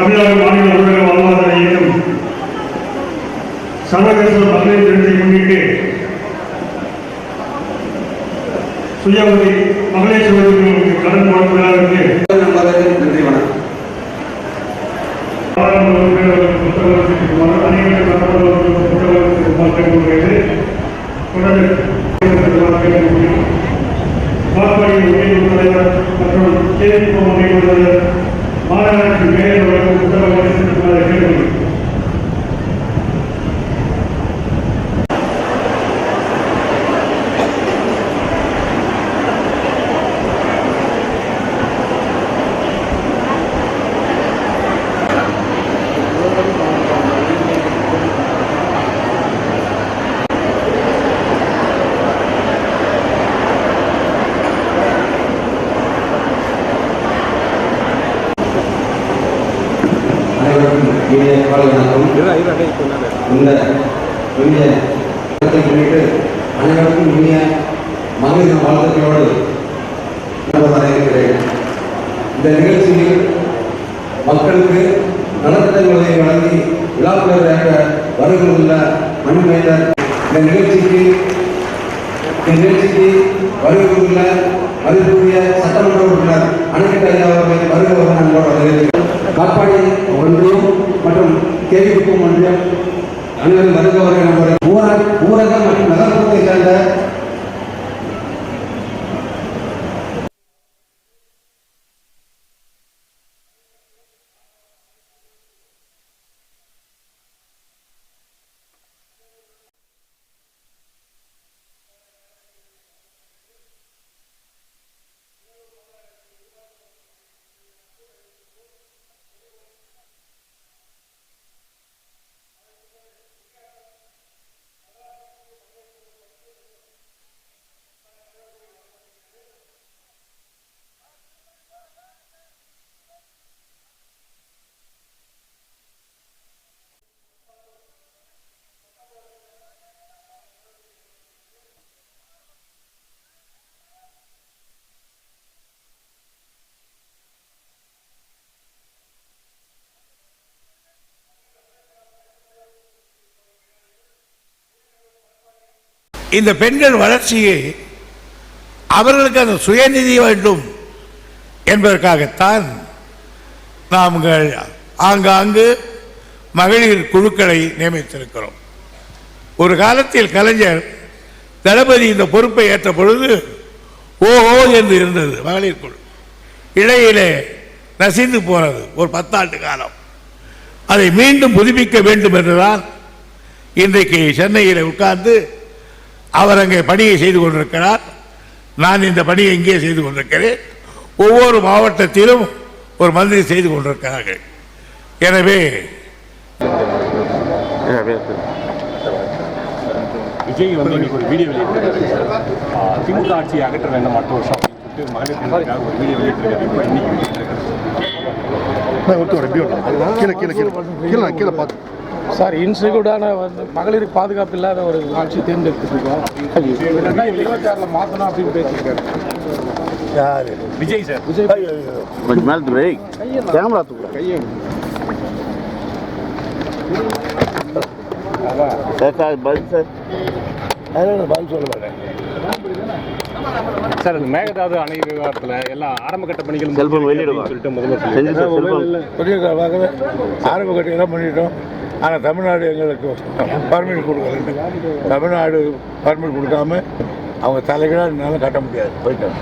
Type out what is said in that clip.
தமிழ்நாடு மாநில ஊரக வாழ்வாதார இயக்கம் சர்வதேச மகளிர் தினத்தை முன்னிட்டு சுயமதி மகளிர் சகோதரிகளுக்கு கடன் வழங்கும் விழாவிற்கு நண்பர்களே நன்றி வணக்கம் மற்றும் மாநகராட்சி மேயர் அவர்களுக்கு புத்தகம் கேட்டுக்கொள்கிறேன் அனைவருக்கும் இனிய வணக்கம். இந்த இனிய முன்னிட்டு அனைவருக்கும் இனிய தின வாழ்த்துக்களோடு இந்த நிகழ்ச்சியில் மக்களுக்கு நலத்திட்டங்களை வழங்கி விழாக்குழந்தையாக வருகின்ற மண்மேலர் இந்த நிகழ்ச்சிக்கு இந்த நிகழ்ச்சிக்கு வருகின்ற மதிப்புரிய சட்டமன்ற உறுப்பினர் அணைக்கட்ட ஐயா அவர்களை வருகிறவர்கள் காட்பாடி ஒன்றியம் மற்றும் கேவிக்குப்பம் ஒன்றியம் அனைவரும் வருகிறவர்கள் நம்முடைய ஊரக ஊரக மற்றும் நகர்ப்புறத்தை சேர்ந்த இந்த பெண்கள் வளர்ச்சியை அவர்களுக்கு அந்த சுயநிதி வேண்டும் என்பதற்காகத்தான் நாங்கள் ஆங்காங்கு மகளிர் குழுக்களை நியமித்திருக்கிறோம். ஒரு காலத்தில் கலைஞர் தளபதி இந்த பொறுப்பை ஏற்ற பொழுது ஓஹோ என்று இருந்தது மகளிர் குழு. இடையிலே நசிந்து போனது ஒரு பத்தாண்டு காலம். அதை மீண்டும் புதுப்பிக்க வேண்டும் என்றுதான் இன்றைக்கு சென்னையில் உட்கார்ந்து அவர் அங்கே பணியை செய்து கொண்டிருக்கிறார். நான் இந்த பணியை இங்கே செய்து கொண்டிருக்கிறேன். ஒவ்வொரு மாவட்டத்திலும் ஒரு மந்திரி செய்து கொண்டிருக்கிறார்கள். எனவே விஜய் வந்து இன்னைக்கு ஒரு வீடியோ வெளியிட்டிருக்காரு. திமுக ஆட்சியை அகற்ற வேண்டும் மற்ற வருஷம் அப்படின்னு சொல்லிட்டு மகளிர் தினத்துக்காக ஒரு வீடியோ வெளியிட்டிருக்காரு. இன்னைக்கு வெளியிட்டிருக்காரு? கீழே கீழே கீழே. கீழே கீழே பார்த்து சார் இன்செக்யூர்டான வந்து மகளிருக்கு பாதுகாப்பு இல்லாத ஒரு ஆட்சி தேர்ந்தெடுத்துருக்கோம். ஆறில் மாற்றணும் அப்படின்னு பேசியிருக்காரு. விஜய் சார். கொஞ்சம் மேலே. ஏய், கேமரா தூக்குறேன் சார் இந்த மேகதாது அணை விவகாரத்தில் எல்லாம் ஆரம்ப கட்ட பணிகள் செல்போன் வெளியிடுவா சொல்லிட்டு முதல்வர் சொல்லியிருக்காரு. பெரியக்காக ஆரம்ப கட்டியெல்லாம் பண்ணிட்டோம். ஆனால் தமிழ்நாடு எங்களுக்கு பர்மிட் கொடுக்கல. தமிழ்நாடு பர்மிட் கொடுக்காம அவங்க தலைகளாக என்னால் கட்ட முடியாது. போயிட்டாங்க.